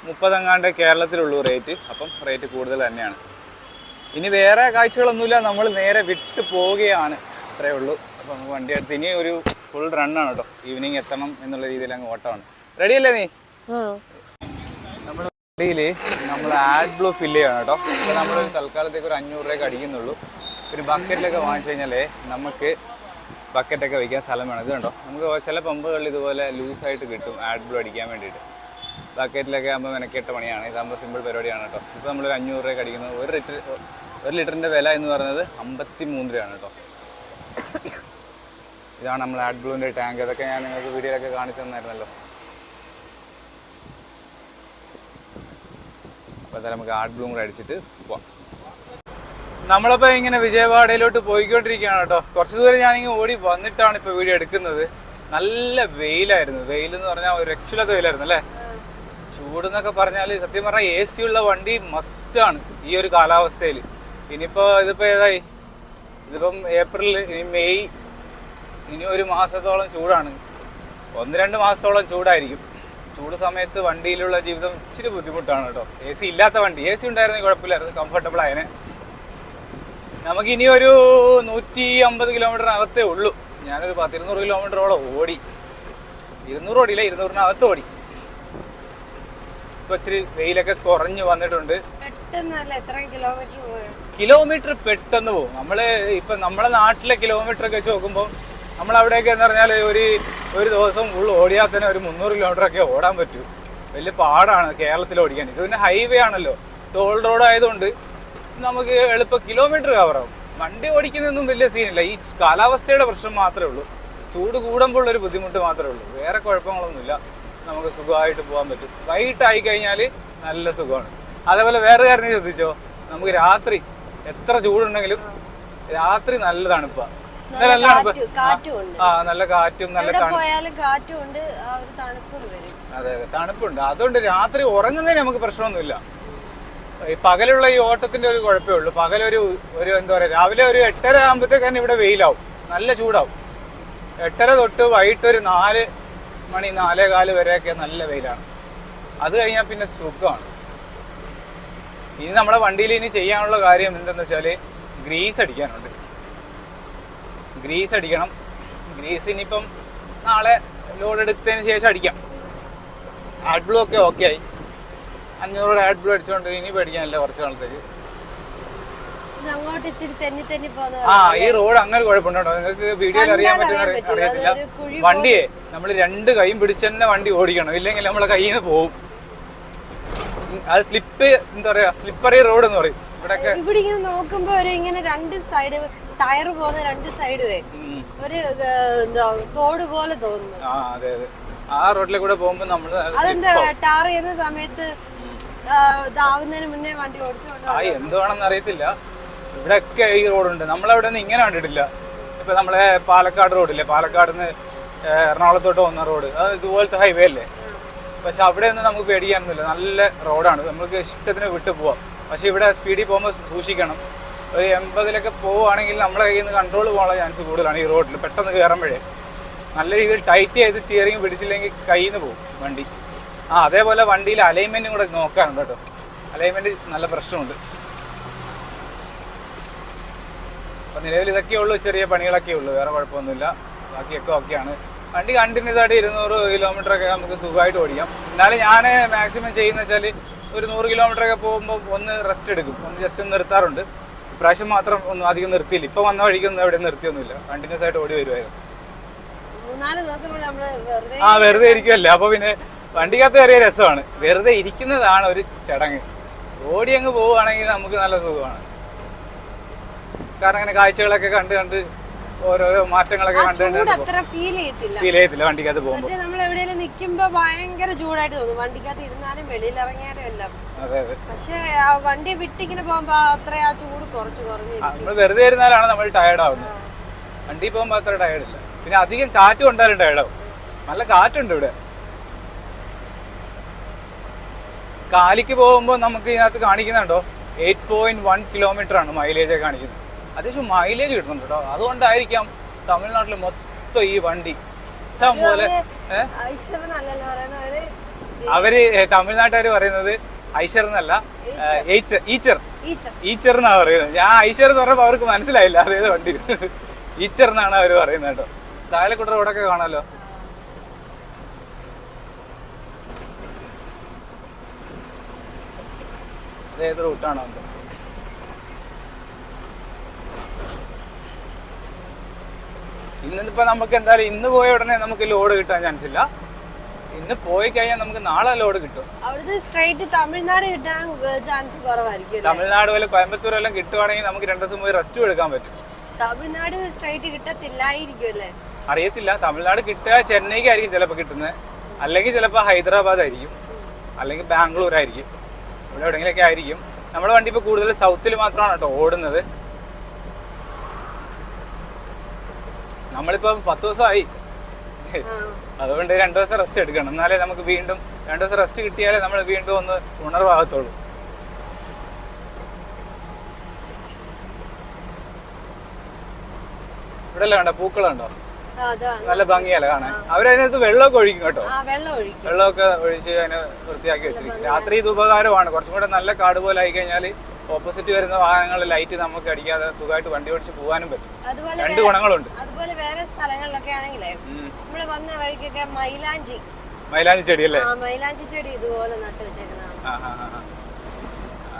മുപ്പതെങ്ങാണ്ട് കേരളത്തിലുള്ളൂ റേറ്റ് അപ്പം റേറ്റ് കൂടുതൽ തന്നെയാണ്. ഇനി വേറെ കാഴ്ചകളൊന്നുമില്ല. നമ്മൾ നേരെ വിട്ടു പോവുകയാണ്. അത്രേ ഉള്ളൂ. അപ്പം നമുക്ക് വണ്ടി എടുത്ത് ഇനി ഒരു ഫുൾ റണ്ണാണ് കേട്ടോ. ഈവനിങ് എത്തണം എന്നുള്ള രീതിയിൽ അങ്ങ് ഓട്ടമാണ്. റെഡി അല്ലേ നീ? നമ്മുടെ വണ്ടിയിൽ നമ്മൾ ആഡ് ബ്ലൂ ഫില്ല് ചെയ്യണം കേട്ടോ. അപ്പോൾ നമ്മൾ തൽക്കാലത്തേക്ക് ഒരു അഞ്ഞൂറ് രൂപയ്ക്ക് അടിക്കുന്നുള്ളൂ. ഒരു ബക്കറ്റിലൊക്കെ വാങ്ങിച്ചു കഴിഞ്ഞാലേ നമുക്ക് ബക്കറ്റൊക്കെ വയ്ക്കാൻ സ്ഥലം വേണം. ഇത് കണ്ടോ? നമുക്ക് ചില പമ്പുകളിൽ ഇതുപോലെ ലൂസായിട്ട് കിട്ടും ആഡ് ബ്ലൂ അടിക്കാൻ വേണ്ടിയിട്ട്. ബക്കറ്റിലൊക്കെ ആകുമ്പോൾ മെനക്കെട്ട പണിയാണ്. ഇതാകുമ്പോൾ സിമ്പിൾ പരിപാടിയാണ് കേട്ടോ. ഇപ്പോൾ നമ്മളൊരു അഞ്ഞൂറ് രൂപയ്ക്ക് അടിക്കുന്നത് ഒരു ലിറ്റർ ഒരു ലിറ്ററിന്റെ വില എന്ന് പറയുന്നത് അമ്പത്തി മൂന്ന് രൂപയാണ് കേട്ടോ. ഇതാണ് നമ്മൾ ആഡ് ബ്ലൂവിന്റെ ടാങ്ക് അതൊക്കെ ഞാൻ നിങ്ങൾക്ക് വീഡിയോയിലൊക്കെ കാണിച്ചു തന്നായിരുന്നല്ലോ. അപ്പോൾ എന്തായാലും നമുക്ക് ആഡ് ബ്ലൂം കൂടെ അടിച്ചിട്ട് പോവാം. നമ്മളിപ്പോൾ ഇങ്ങനെ വിജയവാഡയിലോട്ട് പോയിക്കൊണ്ടിരിക്കുകയാണ് കേട്ടോ. കുറച്ച് ദൂരം ഞാനിങ്ങനെ ഓടി വന്നിട്ടാണ് ഇപ്പോൾ വീഡിയോ എടുക്കുന്നത്. നല്ല വെയിലായിരുന്നു. വെയിലെന്ന് പറഞ്ഞാൽ ഒരു രക്ഷയില്ലാത്ത വെയിലായിരുന്നു അല്ലേ? ചൂടെന്നൊക്കെ പറഞ്ഞാൽ സത്യം പറഞ്ഞാൽ എ സി ഉള്ള വണ്ടി മസ്റ്റാണ് ഈ ഒരു കാലാവസ്ഥയിൽ ഇനിയിപ്പോൾ ഇതിപ്പോൾ ഏതായി? ഇതിപ്പം ഏപ്രിൽ ഇനി മെയ് ഇനി ഒരു മാസത്തോളം ചൂടാണ്. ഒന്ന് രണ്ട് മാസത്തോളം ചൂടായിരിക്കും. ചൂട് സമയത്ത് വണ്ടിയിലുള്ള ജീവിതം ഇച്ചിരി ബുദ്ധിമുട്ടാണ് കേട്ടോ. എ സി ഇല്ലാത്ത വണ്ടി. എ സി ഉണ്ടായിരുന്നെങ്കിൽ കുഴപ്പമില്ലായിരുന്നു കംഫർട്ടബിൾ ആയതിനെ നമുക്ക് ഇനി ഒരു നൂറ്റി അമ്പത് കിലോമീറ്ററിനകത്തേ ഉള്ളൂ. ഞാനൊരു പത്തിരുന്നൂറ് കിലോമീറ്ററോളം ഓടി. ഇരുന്നൂറ് ഓടിയില്ല ഇരുന്നൂറിനകത്ത് ഓടി. ഇപ്പൊ ഇച്ചിരി വെയിലൊക്കെ കുറഞ്ഞു വന്നിട്ടുണ്ട്. കിലോമീറ്റർ പെട്ടെന്ന് പോകും നമ്മൾ ഇപ്പൊ നമ്മളെ നാട്ടിലെ കിലോമീറ്റർ ഒക്കെ വെച്ച് നോക്കുമ്പോൾ നമ്മൾ അവിടെയൊക്കെ എന്ന് പറഞ്ഞാൽ ഒരു ഒരു ദിവസം ഫുൾ ഓടിയാൽ തന്നെ ഒരു മുന്നൂറ് കിലോമീറ്റർ ഒക്കെ ഓടാൻ പറ്റൂ. വലിയ പാടാണ് കേരളത്തിൽ ഓടിക്കാൻ. ഇത് പിന്നെ ഹൈവേ ആണല്ലോ. ടോൾ റോഡ് ആയതുകൊണ്ട് നമുക്ക് എളുപ്പം കിലോമീറ്റർ കവറാവും വണ്ടി ഓടിക്കുന്നതൊന്നും വലിയ സീനില്ല ഈ കാലാവസ്ഥയുടെ പ്രശ്നം മാത്രമേ ഉള്ളൂ. ചൂട് കൂടുമ്പോൾ ഒരു ബുദ്ധിമുട്ട് മാത്രമേ ഉള്ളൂ. വേറെ കുഴപ്പങ്ങളൊന്നുമില്ല. നമുക്ക് സുഖമായിട്ട് പോകാൻ പറ്റും. വൈകിട്ടായി കഴിഞ്ഞാൽ നല്ല സുഖമാണ്. അതേപോലെ വേറെ കാര്യം ശ്രദ്ധിച്ചോ? നമുക്ക് രാത്രി എത്ര ചൂടുണ്ടെങ്കിലും രാത്രി നല്ല തണുപ്പാണ് നല്ല കാറ്റും നല്ല കാറ്റും നല്ല എവിടെ തണു പോയാലും ഉണ്ട് ആ ഒരു തണുപ്പും വരും. അതെ അതെ. തണുപ്പുണ്ട്. അതുകൊണ്ട് രാത്രി ഉറങ്ങുന്നതിന് നമുക്ക് പ്രശ്നമൊന്നുമില്ല. ഈ പകലുള്ള ഈ ഓട്ടത്തിന്റെ ഒരു കുഴപ്പമേ ഉള്ളൂ. പകലൊരു ഒരു എന്താ പറയാ രാവിലെ ഒരു എട്ടര ആകുമ്പോഴത്തേക്ക് തന്നെ ഇവിടെ വെയിലാവും. നല്ല ചൂടാവും. എട്ടര തൊട്ട് വൈകിട്ട് ഒരു നാല് മണി നാലേ കാൽ വരെയൊക്കെ നല്ല വെയിലാണ്. അത് കഴിഞ്ഞാൽ പിന്നെ സുഖമാണ്. ഇനി നമ്മുടെ വണ്ടിയിൽ ഇനി ചെയ്യാനുള്ള കാര്യം എന്തെന്ന് വെച്ചാൽ ഗ്രീസ് അടിക്കാനുണ്ട്. ഗ്രീസ് അടിക്കണം. ഗ്രീസ് ഇനിയിപ്പം നാളെ ലോഡ് എടുത്തതിന് ശേഷം അടിക്കാം. ആഡ് ബ്ലൂ ഒക്കെ ഓക്കെ ആയി. അഞ്ഞൂറ് ആഡ് ബ്ലൂ അടിച്ചുകൊണ്ട് ഇനി പേടിക്കാനില്ല കുറച്ച് പോകുന്ന ആ ഈ റോഡ് അങ്ങനെ കുഴപ്പമുണ്ടോ? നിങ്ങൾക്ക് വീഡിയോയിൽ അറിയാൻ പറ്റുന്ന അറിയത്തില്ല. വണ്ടിയെ നമ്മൾ രണ്ട് കൈയും പിടിച്ച് തന്നെ വണ്ടി ഓടിക്കണം. ഇല്ലെങ്കിൽ നമ്മളെ കയ്യിൽ നിന്ന് പോകും അത് സ്ലിപ്പ് എന്താ പറയാ സ്ലിപ്പറി റോഡ് എന്ന് പറയും. ഇവിടെ ഇവിടെ ഇങ്ങനെ നോക്കുമ്പോ ഇങ്ങനെ രണ്ട് സൈഡ് ടയർ പോകുന്ന രണ്ട് സൈഡുവേ. ഒരു എന്താ തോട് പോലെ തോന്നുന്നു. ആ റോഡിലെ കൂടെ പോകുമ്പോ നമ്മൾ അതെന്താ ടാർ ചെയ്യുന്ന സമയത്ത് ഇതാവുന്നതിന് മുന്നേ വണ്ടി ഓടിച്ചോണ്ട് ആ എന്തുവാണെന്ന് അറിയത്തില്ല. ഇവിടെയൊക്കെ ഈ റോഡുണ്ട്. നമ്മളവിടെ നിന്ന് ഇങ്ങനെ കണ്ടിട്ടില്ല. ഇപ്പൊ നമ്മളെ പാലക്കാട് റോഡില്ലേ? പാലക്കാട് നിന്ന് എറണാകുളത്തോട്ട് പോകുന്ന റോഡ്. അത് ഇതുപോലത്തെ ഹൈവേ അല്ലേ? പക്ഷെ അവിടെ ഒന്നും നമുക്ക് പേടിക്കാനൊന്നുമില്ല. നല്ല റോഡാണ്. നമുക്ക് ഇഷ്ടത്തിന് വിട്ടു പോവാം. പക്ഷെ ഇവിടെ സ്പീഡിൽ പോകുമ്പോൾ സൂക്ഷിക്കണം. ഒരു എൺപതിലൊക്കെ പോവുകയാണെങ്കിൽ നമ്മുടെ കയ്യിൽ നിന്ന് കൺട്രോൾ പോകാനുള്ള ചാൻസ് കൂടുതലാണ് ഈ റോഡിൽ പെട്ടെന്ന് കയറുമ്പോഴേ നല്ല രീതിയിൽ ടൈറ്റ് ചെയ്ത് സ്റ്റിയറിംഗ് പിടിച്ചില്ലെങ്കിൽ കയ്യിൽ നിന്ന് പോകും വണ്ടി. ആ അതേപോലെ വണ്ടിയിൽ അലൈൻമെന്റും കൂടെ നോക്കാനുണ്ട് കേട്ടോ. അലൈൻമെന്റ് നല്ല പ്രശ്നമുണ്ട്. അപ്പം നിലവിൽ ഇതൊക്കെ ഉള്ളൂ ചെറിയ പണികളൊക്കെ ഉള്ളൂ. വേറെ കുഴപ്പമൊന്നുമില്ല. ബാക്കിയൊക്കെ ഓക്കെയാണ് വണ്ടി കണ്ടിന്യൂസ് ആയിട്ട് ഇരുന്നൂറ് കിലോമീറ്റർ ഒക്കെ നമുക്ക് സുഖമായിട്ട് ഓടിക്കാം. എന്നാലും ഞാൻ മാക്സിമം ചെയ്യുന്ന വെച്ചാൽ ഒരു നൂറ് കിലോമീറ്റർ ഒക്കെ പോകുമ്പോൾ ഒന്ന് റെസ്റ്റ് എടുക്കും. ഒന്ന് ജസ്റ്റ് ഒന്ന് നിർത്താറുണ്ട്. ഇപ്രാവശ്യം മാത്രം ഒന്നും അധികം നിർത്തിയില്ല. ഇപ്പൊ വന്ന വഴിക്കൊന്നും എവിടെ നിർത്തിയൊന്നുമില്ല. കണ്ടിന്യൂസ് ആയിട്ട് ഓടി വരുമായിരുന്നു ആ വെറുതെ ഇരിക്കുമല്ലേ അപ്പൊ പിന്നെ വണ്ടിക്കകത്ത് കയറിയ രസമാണ്. വെറുതെ ഇരിക്കുന്നതാണ് ഒരു ചടങ്ങ്. ഓടി അങ്ങ് പോവുകയാണെങ്കിൽ നമുക്ക് നല്ല സുഖമാണ്. കാരണം അങ്ങനെ കാഴ്ചകളൊക്കെ കണ്ട് കണ്ട് ഓരോരോ മാറ്റങ്ങളൊക്കെ കണ്ട് കണ്ട് ഫീൽ ചെയ്യത്തില്ല. ഫീൽ ചെയ്യത്തില്ല വണ്ടിക്കകത്ത് പോകുമ്പോൾ. നമ്മൾ എവിടെയെങ്കിലും നിൽക്കുമ്പോൾ ഭയങ്കര ചൂടായിട്ട് തോന്നും. വണ്ടിക്കകത്ത് ഇരുന്നാലും വെളിയിൽ ഇറങ്ങിയാലും എല്ലാം പക്ഷെ ആ വണ്ടി വിട്ടിങ്ങനെ പോകുമ്പോ അത്ര ആ ചൂട് കുറച്ച് കുറഞ്ഞു നമ്മൾ വെറുതെ ഇരുന്നാലാണ് നമ്മൾ ടയർഡ് ആവുന്നത്. വണ്ടി പോകുമ്പോൾ അത്ര ടയർഡ് ഇല്ല. പിന്നെ അധികം കാറ്റ് കൊണ്ടാലും ടയർഡാവും നല്ല കാറ്റുണ്ട് ഇവിടെ. കാലിക്ക് പോകുമ്പോൾ നമുക്ക് ഇതിനകത്ത് കാണിക്കുന്നുണ്ടോ? എയ്റ്റ് പോയിന്റ് വൺ കിലോമീറ്റർ ആണ് മൈലേജ് കാണിക്കുന്നത്. അത്യാവശ്യം മൈലേജ് കിട്ടുന്നുണ്ട് കേട്ടോ. അതുകൊണ്ടായിരിക്കാം തമിഴ്നാട്ടിൽ മൊത്തം ഈ വണ്ടി. ഇഷ്ടം പോലെ അവർ തമിഴ്നാട്ടുകാർ പറയുന്നത് ഐശ്വർ എന്നല്ല ഈച്ചർ. ഈച്ചർ എന്നാ പറയുന്നത്? ഞാൻ ഐശ്വർ എന്ന് പറഞ്ഞപ്പോൾ അവർക്ക് മനസ്സിലായില്ല അതേത് വണ്ടി. ഈച്ചർ എന്നാണ് അവർ പറയുന്നത് കേട്ടോ. താലക്കുട്ട റോഡൊക്കെ കാണാമല്ലോ അതേത് റൂട്ടാണോ എന്തോ ഇന്നിപ്പോ നമുക്ക് എന്തായാലും ഇന്ന് പോയ ഉടനെ നമുക്ക് ലോഡ് കിട്ടാൻ ചാൻസ് ഇല്ല. ഇന്ന് പോയി കഴിഞ്ഞാൽ നമുക്ക് നാളെ ലോഡ് കിട്ടും. അവിടുന്ന് സ്ട്രൈറ്റ് തമിഴ്നാട് കിട്ടാൻ ചാൻസ് കുറവായിരിക്കും? തമിഴ്നാട് പോലെ കോയമ്പത്തൂർ എല്ലാം കിട്ടുവാണെങ്കിൽ നമുക്ക് രണ്ടു ദിവസം പോയി റെസ്റ്റ് എടുക്കാൻ പറ്റും. തമിഴ്നാട് സ്ട്രൈറ്റ് കിട്ടത്തില്ലായിരിക്കും അല്ലേ? അറിയത്തില്ല. തമിഴ്നാട് കിട്ടുക ചെന്നൈക്കായിരിക്കും ചിലപ്പോൾ കിട്ടുന്നത് അല്ലെങ്കിൽ ചിലപ്പോൾ ഹൈദരാബാദ് ആയിരിക്കും. അല്ലെങ്കിൽ ബാംഗ്ലൂർ ആയിരിക്കും. ഇവിടെ എവിടെയെങ്കിലൊക്കെ ആയിരിക്കും. നമ്മുടെ വണ്ടി ഇപ്പോൾ കൂടുതൽ സൗത്തിൽ മാത്രമാണ് കേട്ടോ ഓടുന്നത്. നമ്മളിപ്പോൾ പത്ത് ദിവസമായി. അതുകൊണ്ട് രണ്ടു ദിവസം റെസ്റ്റ് എടുക്കണം. എന്നാലേ നമുക്ക് വീണ്ടും രണ്ടു ദിവസം റെസ്റ്റ് കിട്ടിയാലേ നമ്മൾ വീണ്ടും ഒന്ന് ഉണർവാകത്തുള്ളൂ. ഇവിടെ അല്ലേ കണ്ടോ? പൂക്കളുണ്ടോ? നല്ല ഭംഗിയല്ല കാണാൻ? അവരതിനകത്ത് വെള്ളമൊക്കെ ഒഴിക്കും കേട്ടോ. വെള്ളമൊക്കെ ഒഴിച്ച് അതിന് വൃത്തിയാക്കി വെച്ചിരിക്കും. രാത്രി ഇത് ഉപകാരമാണ്. കുറച്ചും കൂടെ നല്ല കാട് പോലെ ആയി കഴിഞ്ഞാൽ ഓപ്പോസിറ്റ് വരുന്ന വാഹനങ്ങളിൽ ലൈറ്റ് നമുക്ക് അടിക്കാതെ സുഖമായിട്ട് വണ്ടി ഓടിച്ച് പോകാനും പറ്റും. അതുപോലെ രണ്ട് ഗുണങ്ങളുണ്ട്. അതുപോലെ വേറെ സ്ഥലങ്ങളിലൊക്കെ ആണെങ്കിലേ. നമ്മൾ വന്ന വഴിക്കൊക്കെ മൈലാഞ്ചി. മൈലാഞ്ചി ചെടി അല്ലേ? മൈലാഞ്ചി ചെടി ഇതുപോലെ നട്ടു വെച്ചേക്കുന്നതാണ്.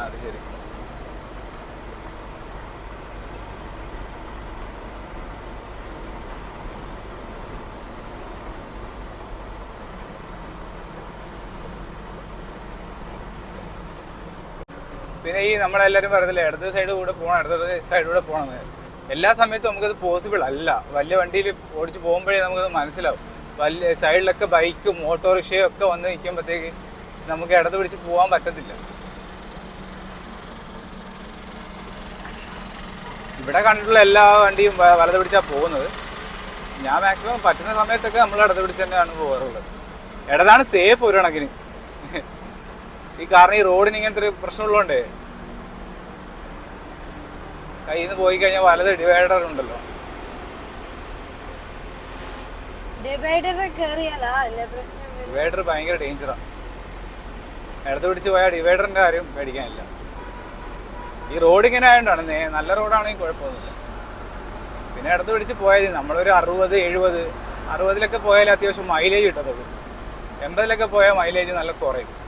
അത് ശരി. ഈ നമ്മളെല്ലാവരും പറയുന്നില്ലേ ഇടത് സൈഡ് കൂടെ പോകണം ഇടത് കൂടെ പോകണം എല്ലാ സമയത്തും നമുക്കത് പോസിബിൾ അല്ല. വലിയ വണ്ടിയിൽ ഓടിച്ച് പോകുമ്പോഴേ നമുക്കത് മനസ്സിലാവും. വലിയ സൈഡിലൊക്കെ ബൈക്കും ഓട്ടോറിക്ഷയും ഒക്കെ വന്ന് നിൽക്കുമ്പോഴത്തേക്ക് നമുക്ക് ഇടത് പിടിച്ച് പോകാൻ പറ്റത്തില്ല. ഇവിടെ കണ്ടിട്ടുള്ള എല്ലാ വണ്ടിയും വലത് പിടിച്ചാണ് പോകുന്നത്. ഞാൻ മാക്സിമം പറ്റുന്ന സമയത്തൊക്കെ നമ്മൾ ഇടത് പിടിച്ച് തന്നെയാണ് പോകാറുള്ളത്. ഇടതാണ് സേഫ് ഒരു കണക്കിന്. ഈ കാരണം ഈ റോഡിന് ഇങ്ങനത്തെ ഒരു പ്രശ്നമുള്ളതുകൊണ്ടേ കയ്യിൽ നിന്ന് പോയി കഴിഞ്ഞാൽ വലത് ഡിവൈഡർ ഉണ്ടല്ലോ? ഡിവൈഡർ ഭയങ്കര ഡേഞ്ചറാണ് ഇടത് പിടിച്ച് പോയാൽ ഡിവൈഡറിന്റെ കാര്യം പേടിക്കാനില്ല. ഈ റോഡ് ഇങ്ങനെ ആയതുകൊണ്ടാണ് നേ- നല്ല റോഡാണെങ്കിൽ കുഴപ്പമൊന്നുമില്ല. പിന്നെ ഇടത്ത് പിടിച്ച് പോയാൽ നമ്മളൊരു അറുപത് എഴുപത് അറുപതിലൊക്കെ പോയാൽ അത്യാവശ്യം മൈലേജ് കിട്ടത്തുള്ളൂ. എൺപതിലൊക്കെ പോയാൽ മൈലേജ് നല്ല കുറയും.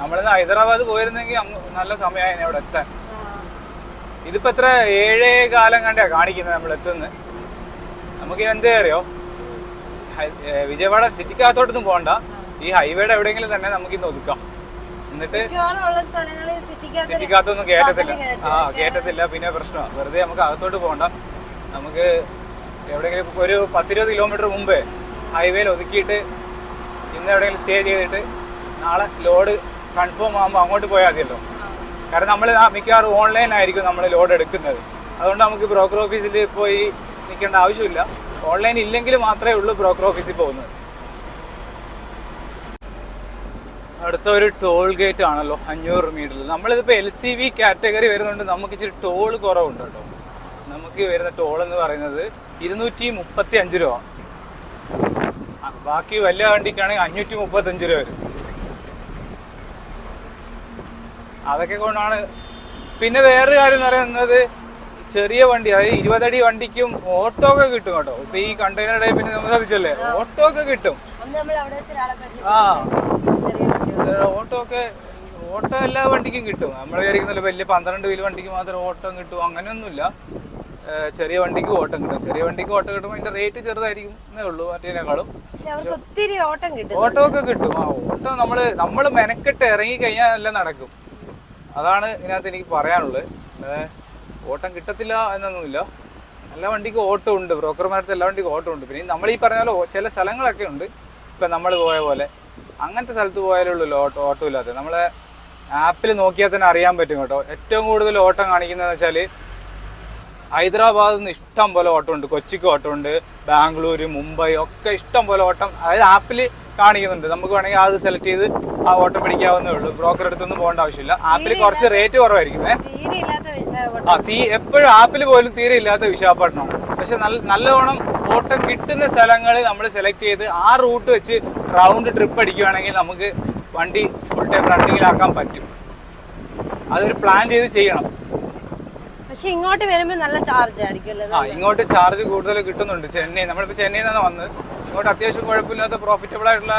നമ്മളിന്ന് ഹൈദരാബാദ് പോയിരുന്നെങ്കിൽ നല്ല സമയമായിരുന്നു അവിടെ എത്താൻ. ഇതിപ്പോ എത്ര? ഏഴേ കാലം കണ്ടാ കാണിക്കുന്നത് നമ്മൾ എത്തുന്നത്. നമുക്ക് എന്ത് അറിയോ? വിജയവാഡ സിറ്റിക്കകത്തോട്ടൊന്നും പോകണ്ട ഈ ഹൈവേയുടെ എവിടെയെങ്കിലും തന്നെ നമുക്ക് ഇന്ന് ഒതുക്കാം. എന്നിട്ട് സിറ്റിക്കകത്തൊന്നും കേറ്റത്തില്ല. ആ കേറ്റത്തില്ല. പിന്നെ പ്രശ്നമാണ് വെറുതെ നമുക്ക് അകത്തോട്ട് പോകണ്ട നമുക്ക് എവിടെയെങ്കിലും ഒരു പത്തിരുപത് കിലോമീറ്റർ മുമ്പേ ഹൈവേയിൽ ഒതുക്കിയിട്ട് ഇന്ന് എവിടെയെങ്കിലും സ്റ്റേ ചെയ്തിട്ട് നാളെ ലോഡ് കൺഫേം ആകുമ്പോൾ അങ്ങോട്ട് പോയാൽ മതിയല്ലോ. കാരണം നമ്മൾ മിക്കവാറും ഓൺലൈൻ ആയിരിക്കും നമ്മൾ ലോഡ് എടുക്കുന്നത്. അതുകൊണ്ട് നമുക്ക് ബ്രോക്കർ ഓഫീസിൽ പോയി നിൽക്കേണ്ട ആവശ്യമില്ല. ഓൺലൈൻ ഇല്ലെങ്കിൽ മാത്രമേ ഉള്ളൂ ബ്രോക്കർ ഓഫീസിൽ പോകുന്നത്. അടുത്ത ഒരു ടോൾ ഗേറ്റ് ആണല്ലോ അഞ്ഞൂറ് മീറ്ററിൽ നമ്മളിതിപ്പോൾ എൽ സി വി കാറ്റഗറി വരുന്നുണ്ട് നമുക്ക് ഇച്ചിരി ടോൾ കുറവുണ്ട് കേട്ടോ. നമുക്ക് വരുന്ന ടോൾ എന്ന് പറയുന്നത് ഇരുന്നൂറ്റി മുപ്പത്തി അഞ്ച് രൂപ ബാക്കി വലിയ വണ്ടിക്കാണെങ്കിൽ അഞ്ഞൂറ്റി മുപ്പത്തഞ്ച് രൂപ വരും. അതൊക്കെ കൊണ്ടാണ്. പിന്നെ വേറൊരു കാര്യം എന്ന് പറയുന്നത് ചെറിയ വണ്ടി അതായത് ഇരുപതടി വണ്ടിക്കും ഓട്ടോ ഒക്കെ കിട്ടും കേട്ടോ. ഇപ്പൊ ഈ കണ്ടെയ്നർ ടൈപ്പിന് നമ്മൾ സാധിച്ചല്ലേ ഓട്ടോ ഒക്കെ കിട്ടും. ആ. ഓട്ടോ ഒക്കെ ഓട്ടോ എല്ലാ വണ്ടിക്കും കിട്ടും. നമ്മൾ വിചാരിക്കുന്നില്ല വലിയ പന്ത്രണ്ട് വീൽ വണ്ടിക്ക് മാത്രം ഓട്ടം കിട്ടും. അങ്ങനെയൊന്നുമില്ല. ചെറിയ വണ്ടിക്ക് ഓട്ടം കിട്ടും. ചെറിയ വണ്ടിക്ക് ഓട്ടം കിട്ടുമ്പോൾ അതിന്റെ റേറ്റ് ചെറുതായിരിക്കും എന്നേ ഉള്ളൂ മറ്റേനേക്കാളും പക്ഷെ ഒത്തിരി ഓട്ടം കിട്ടും ഓട്ടോ ഒക്കെ കിട്ടും. ആ ഓട്ടോ നമ്മൾ നമ്മൾ മെനക്കെട്ട് ഇറങ്ങി കഴിഞ്ഞാൽ എല്ലാം നടക്കും. അതാണ് ഇതിനകത്ത് എനിക്ക് പറയാനുള്ളത്. ഓട്ടം കിട്ടത്തില്ല എന്നൊന്നുമില്ല. എല്ലാ വണ്ടിക്കും ഓട്ടം ഉണ്ട്. ബ്രോക്കർമാരുടെ എല്ലാ വണ്ടിക്കും ഓട്ടം ഉണ്ട്. പിന്നെ നമ്മൾ ഈ പറഞ്ഞ പോലെ ചില സ്ഥലങ്ങളൊക്കെ ഉണ്ട്. ഇപ്പം നമ്മൾ പോയ പോലെ. അങ്ങനത്തെ സ്ഥലത്ത് പോയാലേ ഉള്ളൂ ഓട്ടോ ഓട്ടോ ഇല്ലാത്ത നമ്മളെ ആപ്പിൽ നോക്കിയാൽ തന്നെ അറിയാൻ പറ്റും കേട്ടോ. ഏറ്റവും കൂടുതൽ ഓട്ടം കാണിക്കുന്നതെന്ന് വെച്ചാൽ ഹൈദരാബാദിൽ നിന്ന് ഇഷ്ടം പോലെ ഓട്ടം ഉണ്ട്. കൊച്ചിക്ക് ഓട്ടം ഉണ്ട്. ബാംഗ്ലൂർ മുംബൈ ഒക്കെ ഇഷ്ടം പോലെ ഓട്ടം. അതായത് ആപ്പിൽ കാണിക്കുന്നുണ്ട്. നമുക്ക് വേണമെങ്കിൽ അത് സെലക്ട് ചെയ്ത് ആ ഓട്ടം പിടിക്കാവുന്നേ ഉള്ളൂ. ബ്രോക്കർ അടുത്തൊന്നും പോകേണ്ട ആവശ്യമില്ല. ആപ്പിൽ കുറച്ച് റേറ്റ് കുറവായിരിക്കും. ആ തീ എപ്പോഴും ആപ്പിൽ പോലും തീരെ ഇല്ലാത്ത വിശാഖപട്ടണം. പക്ഷെ നല്ല നല്ലവണ്ണം ഓട്ടം കിട്ടുന്ന സ്ഥലങ്ങൾ നമ്മൾ സെലക്ട് ചെയ്ത് ആ റൂട്ട് വെച്ച് റൗണ്ട് ട്രിപ്പ് അടിക്കുകയാണെങ്കിൽ നമുക്ക് വണ്ടി ഫുൾ ടൈം റണ്ണിങ്ങിലാക്കാൻ പറ്റും. അതൊരു പ്ലാൻ ചെയ്ത് ചെയ്യണം. പക്ഷെ ഇങ്ങോട്ട് വരുമ്പോൾ നല്ല ചാർജ് ആയിരിക്കും ആ ഇങ്ങോട്ട് ചാർജ് കൂടുതൽ കിട്ടുന്നുണ്ട്. ചെന്നൈ നമ്മളിപ്പോൾ ചെന്നൈയിൽ നിന്നാണ് വന്നത്. ഇങ്ങോട്ട് അത്യാവശ്യം കുഴപ്പമില്ലാത്ത പ്രോഫിറ്റബിൾ ആയിട്ടുള്ള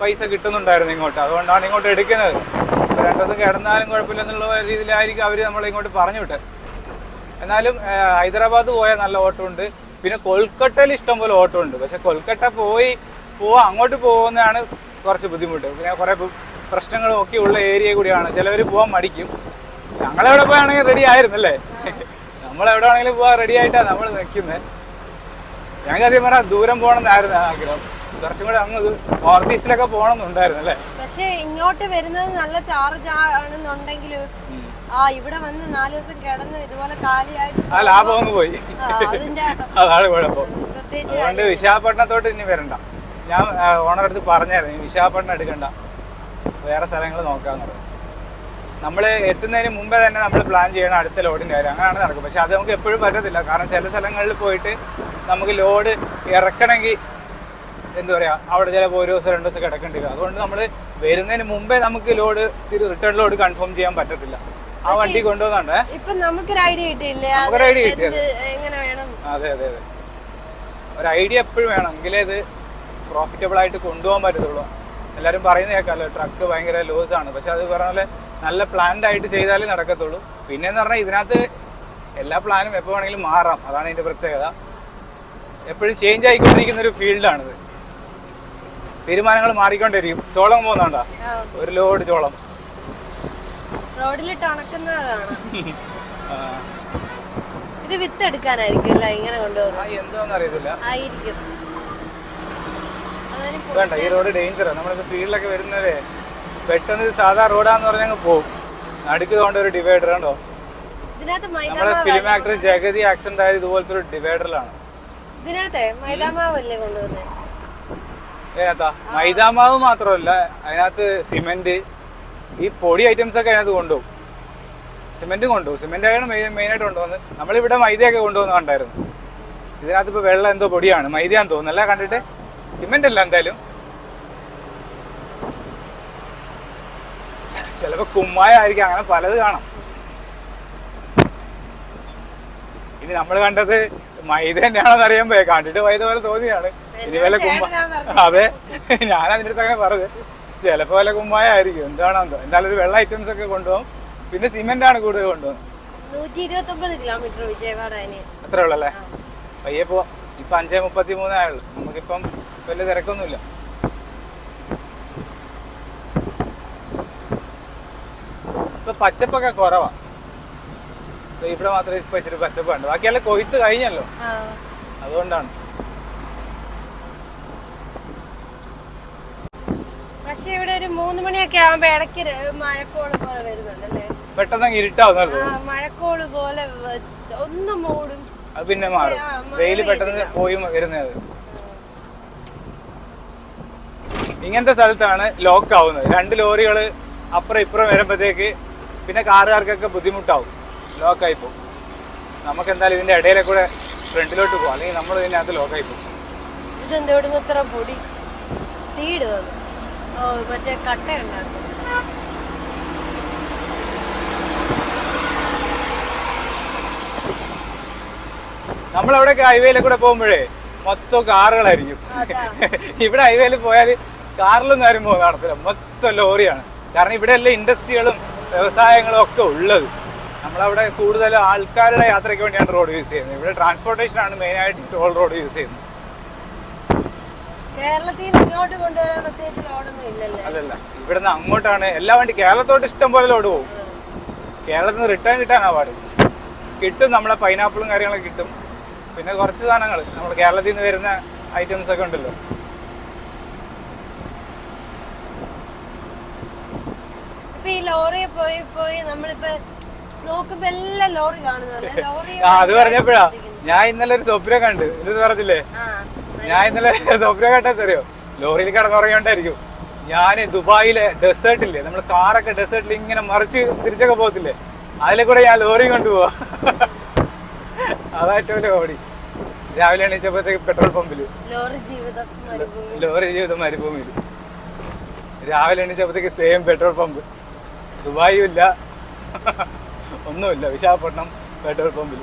പൈസ കിട്ടുന്നുണ്ടായിരുന്നു ഇങ്ങോട്ട്. അതുകൊണ്ടാണ് ഇങ്ങോട്ട് എടുക്കുന്നത്. രണ്ട് ദിവസം കിടന്നാലും കുഴപ്പമില്ലെന്നുള്ള രീതിയിലായിരിക്കും അവർ നമ്മളെ ഇങ്ങോട്ട് പറഞ്ഞു വിട്ടത്. എന്നാലും ഹൈദരാബാദ് പോയാൽ നല്ല ഓട്ടമുണ്ട് പിന്നെ കൊൽക്കട്ടയിൽ ഇഷ്ടംപോലെ ഓട്ടമുണ്ട് പക്ഷെ കൊൽക്കട്ട പോയി പോവാ അങ്ങോട്ട് പോകുന്നതാണ് കുറച്ച് ബുദ്ധിമുട്ട്. പിന്നെ കുറേ പ്രശ്നങ്ങളും ഒക്കെ ഉള്ള ഏരിയ കൂടിയാണ്. ചിലവർ പോകാൻ മടിക്കും. ഞങ്ങളെവിടെ പോയാണെങ്കിൽ റെഡി ആയിരുന്നല്ലേ? നമ്മളെവിടെ ആണെങ്കിലും പോകാൻ റെഡി ആയിട്ടാണ് നമ്മൾ നിൽക്കുന്നത് ഞങ്ങൾക്ക് അതേ പറഞ്ഞാൽ ദൂരം പോകണമെന്നായിരുന്നു ആഗ്രഹം. കുറച്ചും കൂടെ അങ്ങ് നോർത്ത് ഈസ്റ്റിലൊക്കെ പോകണമെന്നുണ്ടായിരുന്നു അല്ലേ? പക്ഷേ ഇങ്ങോട്ട് വരുന്നത് നല്ല ചാർജ് ആണെന്നുണ്ടെങ്കിൽ ആ ഇവിടെ വന്ന് നാല് ദിവസം കിടന്ന് ഇതുപോലെ കാലിയായിട്ട് ആ ലാഭം അങ്ങ് പോയി. അതാണ് കുഴപ്പം. അതുകൊണ്ട് വിശാഖപട്ടണത്തോട്ട് ഇനി വരണ്ട. ഞാൻ ഓണർ അടുത്ത് പറഞ്ഞായിരുന്നു വിശാഖപട്ടണം എടുക്കണ്ട. വേറെ സ്ഥലങ്ങൾ നോക്കാമെന്നുള്ളത് നമ്മൾ എത്തുന്നതിന് മുമ്പേ തന്നെ നമ്മൾ പ്ലാൻ ചെയ്യണം അടുത്ത ലോഡിന്റെ കാര്യം അങ്ങനെയാണ് നടക്കും പക്ഷെ അത് നമുക്ക് എപ്പോഴും പറ്റത്തില്ല. കാരണം ചില സ്ഥലങ്ങളിൽ പോയിട്ട് നമുക്ക് ലോഡ് ഇറക്കണമെങ്കിൽ എന്താ പറയുക അവിടെ ചിലപ്പോൾ ഒരു ദിവസം രണ്ട് ദിവസം കിടക്കേണ്ടി വരും. അതുകൊണ്ട് നമ്മൾ വരുന്നതിന് മുമ്പേ നമുക്ക് ലോഡ് റിട്ടേൺ ലോഡ് കൺഫേം ചെയ്യാൻ പറ്റത്തില്ല. ആ വണ്ടി കൊണ്ടുവന്നുണ്ടേ. ഇപ്പൊ നമുക്കൊരു ഐഡിയ കിട്ടിയില്ലേ? അത് നമുക്കൊരു idea കിട്ടി, വേണം? അതെ അതെ അതെ. ഒരു ഐഡിയ എപ്പോഴും വേണം. എങ്കിലേ ഇത് പ്രോഫിറ്റബിൾ ആയിട്ട് കൊണ്ടുപോകാൻ പറ്റത്തുള്ളൂ. എല്ലാവരും പറയുന്ന കേൾക്കാമല്ലോ ട്രക്ക് ഭയങ്കര ലോസ് ആണ്. പക്ഷെ അത് പറഞ്ഞ പോലെ നല്ല പ്ലാൻഡ് ആയിട്ട് ചെയ്താലേ നടക്കത്തുള്ളൂ. പിന്നെന്ന് പറഞ്ഞാൽ ഇതിനകത്ത് എല്ലാ പ്ലാനും എപ്പോൾ വേണമെങ്കിലും മാറാം. അതാണ് ഇതിന്റെ പ്രത്യേകത. എപ്പോഴും ചേഞ്ച് ആയിക്കൊണ്ടിരിക്കുന്ന ഒരു ഫീൽഡാണിത് തീരുമാനങ്ങൾ മാറിക്കൊണ്ടിരിക്കും. ചോളം പോകുന്നുണ്ടോ? ഒരു ലോഡ് ചോളം. റോഡിലിട്ട് ഇത് വിത്ത് എടുക്കാനായിരിക്കും അല്ല? ഇങ്ങനെ കൊണ്ടുപോകുന്നത്. എന്തോന്ന് അറിയത്തില്ല. ആയിരിക്കും. വേണ്ട ഈ റോഡ് ഡേഞ്ചറാണ് നമ്മളിപ്പോ സ്പീഡിലൊക്കെ വരുന്നത് പെട്ടെന്ന് ഇത് സാധാ റോഡാന്ന് പറഞ്ഞങ്ങ് പോകും നടുക്ക് കൊണ്ട് ഒരു ഡിവൈഡർ ഉണ്ടോ നമ്മുടെ ഫിലിം ആക്ടർ ജഗതി ആക്സിഡന്റ് ആയത് ഇതുപോലത്തെ ഒരു ഡിവൈഡറിലാണ് ഇതിനകത്തെ മൈദാമാവ് മാത്രമല്ല അതിനകത്ത് സിമെന്റ് ഈ പൊടി ഐറ്റംസ് ഒക്കെ അതിനകത്ത് കൊണ്ടുപോകും. സിമെന്റും കൊണ്ടുപോകും. സിമെന്റ് ആയാലും മെയിൻ മെയിനായിട്ട് കൊണ്ടുവന്നത് നമ്മളിവിടെ മൈദയൊക്കെ കൊണ്ടുവന്ന് കണ്ടായിരുന്നു. ഇതിനകത്ത് ഇപ്പോൾ വെള്ളം എന്തോ പൊടിയാണ് മൈദയാന്ന് തോന്നുന്നു. അല്ല കണ്ടിട്ട്? സിമെന്റ് അല്ല എന്തായാലും. ചിലപ്പോൾ കുമ്മായമായിരിക്കും അങ്ങനെ പലത് കാണാം. ഇനി നമ്മൾ കണ്ടത് മൈദ തന്നെയാണെന്ന് അറിയുമ്പോ കണ്ടിട്ട് മൈദ പോലെ തോന്നിയാണ്. ഇനി വല്ല കുമ്മ അതെ ഞാൻ അതിന്റെ അടുത്ത് അങ്ങനെ പറഞ്ഞത് ചിലപ്പോ വല്ല കുമ്മായായിരിക്കും എന്താണോ എന്തോ എന്തായാലും ഒരു വെള്ള ഐറ്റംസ് ഒക്കെ കൊണ്ടുപോകും. പിന്നെ സിമെന്റ് ആണ് കൂടുതൽ കൊണ്ടുപോകുന്നത്. നൂറ്റി കിലോമീറ്റർ അത്രേ ഉള്ളല്ലേ പയ്യെ പോവാം. ഇപ്പൊ അഞ്ചേ മുപ്പത്തി മൂന്നേ ആയുള്ളൂ. നമുക്കിപ്പം വലിയ തിരക്കൊന്നുമില്ല. ഇപ്പൊ പച്ചപ്പൊക്കെ കുറവാ. ഇവിടെ മാത്രമേ ഇപ്പൊ ഇച്ചിരി പച്ചപ്പ് കണ്ടു. ബാക്കിയെല്ലാം കൊയ്ത്ത് കഴിഞ്ഞല്ലോ. അതുകൊണ്ടാണ്. പക്ഷെ ഇവിടെ ഒരു മൂന്ന് മണിയൊക്കെ ആകുമ്പോ ഇടയ്ക്ക് മഴക്കോൾ പോലെ വരുന്നുണ്ടല്ലേ? പെട്ടെന്ന് ഇരുട്ടാവുന്ന ഇരുട്ടാവുന്നല്ലോ മഴക്കോൾ പോലെ ഒന്ന് മൂടും. അത് പിന്നെ മാറും. വെയിൽ പെട്ടെന്ന് പോയി വരുന്നത്. ഇങ്ങനത്തെ സ്ഥലത്താണ് ലോക്ക് ആവുന്നത് രണ്ട് ലോറികൾ അപ്പുറം ഇപ്പുറം വരുമ്പോഴത്തേക്ക് പിന്നെ കാറുകാർക്കൊക്കെ ബുദ്ധിമുട്ടാവും. ലോക്കായി പോകും നമുക്ക് എന്തായാലും ഇതിന്റെ ഇടയിലെ കൂടെ ഫ്രണ്ടിലോട്ട് പോകാം അല്ലെങ്കിൽ നമ്മൾ ഇതിനകത്ത് ലോക്കായി പോകും നമ്മളവിടെ ഹൈവേയിലെ ഇത്ര പൊടി? ഓ മറ്റേ കട്ട ഉണ്ടാക്കും നമ്മളവിടെയൊക്കെ ഹൈവേയിൽ കൂടെ പോകുമ്പോഴേ മൊത്തം കാറുകളായിരിക്കും ഇവിടെ ഹൈവേയിൽ പോയാൽ കാറിലൊന്നും ആരും പോകുന്ന നടത്തില്ല മൊത്തം ലോറിയാണ്. കാരണം ഇവിടെ എല്ലാ ഇൻഡസ്ട്രികളും വ്യവസായങ്ങളും ഒക്കെ ഉള്ളത്. നമ്മളവിടെ കൂടുതൽ ആൾക്കാരുടെ യാത്രയ്ക്ക് വേണ്ടിയാണ് റോഡ് യൂസ് ചെയ്യുന്നത്. ഇവിടെ ട്രാൻസ്പോർട്ടേഷൻ ആണ് മെയിനായിട്ട് ടോൾ റോഡ് യൂസ് ചെയ്യുന്നത്. കേരളത്തിൽ നിന്ന് ഇങ്ങോട്ട് കൊണ്ടുവരാൻ പ്രത്യേകിച്ച് റോഡൊന്നും ഇല്ലല്ലേ? അല്ലല്ല. ഇവിടുന്ന് അങ്ങോട്ടാണ് എല്ലാ വണ്ടി കേരളത്തോട്ട് ഇഷ്ടം പോലെ ലോഡ് പോകും. കേരളത്തിൽ നിന്ന് റിട്ടേൺ കിട്ടാനാ പാട്. കിട്ടും നമ്മളെ പൈനാപ്പിളും കാര്യങ്ങളൊക്കെ കിട്ടും. പിന്നെ കുറച്ച് സാധനങ്ങൾ നമ്മുടെ കേരളത്തിൽ നിന്ന് വരുന്ന ഐറ്റംസ് ഒക്കെ ഉണ്ടല്ലോ. ഇപ്പൊ ഈ ലോറി പോയി പോയി നമ്മളിപ്പോ നോക്കുമ്പോ എല്ലാം ലോറി കാണുന്നുണ്ട് ലോറി ആ അത് പറഞ്ഞപ്പോഴാ. ഞാൻ ഇന്നലെ ഒരു സ്വപ്നം കണ്ട്. ഇത് പറഞ്ഞില്ലേ? ആ ഞാൻ ഇന്നലെ സ്വപ്നം കണ്ടെത്തറിയോ ലോറിയിൽ കിടന്നുറങ്ങിയോണ്ടായിരിക്കും. ഞാൻ ദുബായിലെ ഡെസേർട്ടില്ലേ നമ്മൾ കാറൊക്കെ ഡെസേർട്ടിൽ ഇങ്ങനെ മറിച്ച് തിരിച്ചൊക്കെ പോകത്തില്ലേ അതിലെ കൂടെ ഞാൻ ലോറി കൊണ്ടുപോവാ. അതാ ഏറ്റവും വലിയ ഓടി രാവിലെ എണീച്ചപ്പോഴത്തേക്ക് പെട്രോൾ പമ്പിൽ. ലോറി ജീവിതം മരുഭൂമി ലോറി ജീവിതം മരുഭൂമിയിൽ രാവിലെ എണീച്ചപ്പോഴത്തേക്ക് സെയിം പെട്രോൾ പമ്പ്. ദുബായും ഇല്ല ഒന്നുമില്ല. വിശാഖപട്ടണം പെട്രോൾ പമ്പിൽ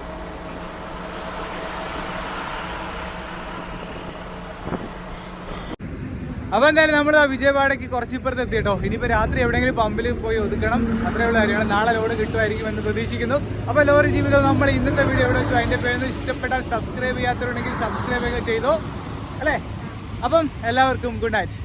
അപ്പോൾ എന്തായാലും നമ്മൾ വിജയവാഡയ്ക്ക് കുറച്ച് ഇപ്പുറത്ത് എത്തി കേട്ടോ. ഇനിയിപ്പോൾ രാത്രി എവിടെയെങ്കിലും പമ്പിൽ പോയി ഒതുക്കണം. അത്രയുള്ള കാര്യമാണ് നാളെ ലോഡ് കിട്ടുമായിരിക്കും എന്ന് പ്രതീക്ഷിക്കുന്നു. അപ്പോൾ ലോറി ജീവിതം നമ്മൾ ഇന്നത്തെ വീഡിയോ എവിടെ വെച്ചു. അതിന്റെ പേര് ഇഷ്ടപ്പെട്ടാൽ സബ്സ്ക്രൈബ് ചെയ്യാത്തവരുണ്ടെങ്കിൽ സബ്സ്ക്രൈബ് ചെയ്തോ. അല്ലേ? അപ്പം എല്ലാവർക്കും ഗുഡ് നൈറ്റ്.